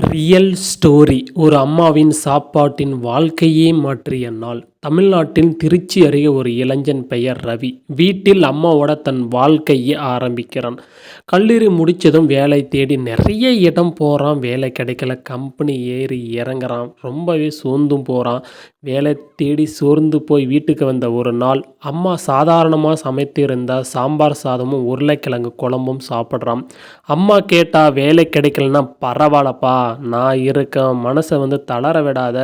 Real story. ஒரு அம்மாவின் சாப்பாட்டின் வாழ்க்கையே மாற்றிய நாள். தமிழ்நாட்டின் திருச்சி அருகே ஒரு இளைஞன் பெயர் ரவி. வீட்டில் அம்மாவோட தன் வாழ்க்கையை ஆரம்பிக்கிறான். கல்லூரி முடித்ததும் வேலை தேடி நிறைய இடம் போகிறான் வேலை கிடைக்கல. கம்பெனி ஏறி இறங்குறான். ரொம்பவே சோர்ந்தும் போகிறான் வேலை தேடி சோர்ந்து போய் வீட்டுக்கு வந்த ஒரு நாள் அம்மா சாதாரணமாக சமைத்திருந்த சாம்பார் சாதமும் உருளைக்கிழங்கு குழம்பும் சாப்பிட்றான். அம்மா கேட்டால் வேலை கிடைக்கலன்னா பரவாயில்லப்பா நான் இருக்கேன். மனசை வந்து தளர விடாத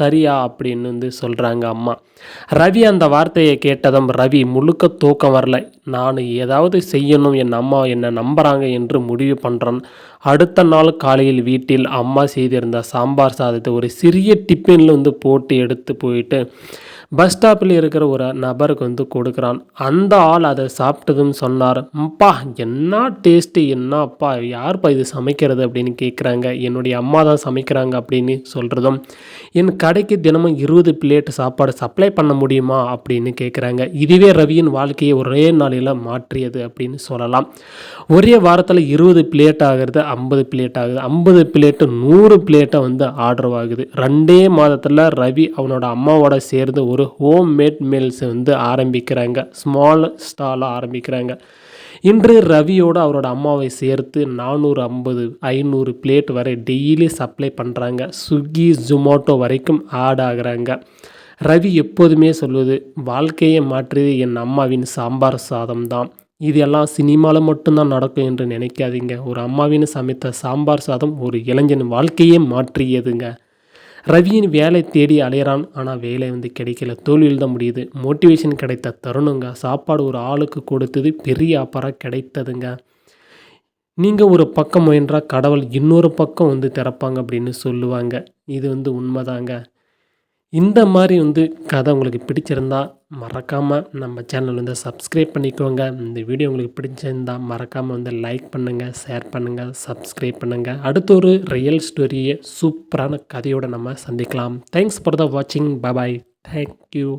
சரியா? அப்படின்னு வந்து சொல்கிறாங்க அம்மா. ரவி அந்த வார்த்தையை கேட்டதும் ரவி முழுக்க தூக்கம் வரல. நான் ஏதாவது செய்யணும் என் அம்மா என்னை நம்புகிறாங்க என்று முடிவு பண்ணுறேன் அடுத்த நாள் காலையில் வீட்டில் அம்மா செய்திருந்த சாம்பார் சாதத்தை ஒரு சிறிய டிஃபினில் வந்து போட்டு எடுத்து போயிட்டு பஸ் ஸ்டாப்பில் இருக்கிற ஒரு நபருக்கு வந்து கொடுக்குறான். அந்த ஆள் அதை சாப்பிட்டதும் சொன்னார் அப்பா என்ன டேஸ்ட்டு என்னப்பா யார்ப்பா இது சமைக்கிறது? அப்படின்னு கேட்குறாங்க என்னுடைய அம்மா தான் சமைக்கிறாங்க அப்படின்னு சொல்கிறதும் என் கடைக்கு தினமும் இருபது பிளேட் சாப்பாடு சப்ளை பண்ண முடியுமா? அப்படின்னு கேட்குறாங்க இதுவே ரவியின் வாழ்க்கையை ஒரே நாளில் மாற்றியது அப்படின்னு சொல்லலாம். ஒரே வாரத்தில் இருபது பிளேட் ஆகிறது ஐம்பது பிளேட் ஆகுது. ஐம்பது பிளேட்டு நூறு பிளேட்டை வந்து ஆர்டர் ஆகுது ரெண்டே மாதத்தில் ரவி அவனோட அம்மாவோட சேர்ந்து ஒரு ஹோம் மேட் மீல்ஸ் வந்து ஆரம்பிக்கிறாங்க. ஸ்மால் ஸ்டாலாக ஆரம்பிக்கிறாங்க. இன்று ரவியோடு அவரோட அம்மாவை சேர்த்து நானூறு ஐம்பது ஐநூறு பிளேட் வரை டெய்லி சப்ளை பண்ணுறாங்க ஸ்விக்கி ஜொமேட்டோ வரைக்கும் ஆட் ஆகுறாங்க. ரவி எப்போதுமே சொல்வது வாழ்க்கையை மாற்றியது என் அம்மாவின் சாம்பார் சாதம் தான் இது எல்லாம் சினிமாவில் மட்டும்தான் நடக்கும் என்று நினைக்காதீங்க. ஒரு அம்மாவின் சமைத்த சாம்பார் சாதம் ஒரு இளைஞன் வாழ்க்கையே மாற்றியதுங்க. ரவியின் வேலை தேடி அலையிறான். ஆனால் வேலை வந்து கிடைக்கல. தோல்வியில் தான் முடியுது. மோட்டிவேஷன் கிடைத்த தருணங்க. சாப்பாடு ஒரு ஆளுக்கு கொடுத்தது பெரிய அப்பாராக கிடைத்ததுங்க. நீங்கள் ஒரு பக்கம் முயன்றால் கடவுள் இன்னொரு பக்கம் வந்து திறப்பாங்க அப்படின்னு சொல்லுவாங்க. இது வந்து உண்மைதாங்க. இந்த மாதிரி வந்து கதை உங்களுக்கு பிடிச்சிருந்தா மறக்காமல் நம்ம சேனல் வந்து சப்ஸ்கிரைப் பண்ணிக்கோங்க. இந்த வீடியோ உங்களுக்கு பிடிச்சிருந்தா மறக்காமல் வந்து லைக் பண்ணுங்கள் ஷேர் பண்ணுங்கள் சப்ஸ்கிரைப் பண்ணுங்கள் அடுத்த ஒரு ரியல் ஸ்டோரியை சூப்பரான கதையோடு நம்ம சந்திக்கலாம். தேங்க்ஸ் ஃபார் த வாட்சிங் பபாய் தேங்க்யூ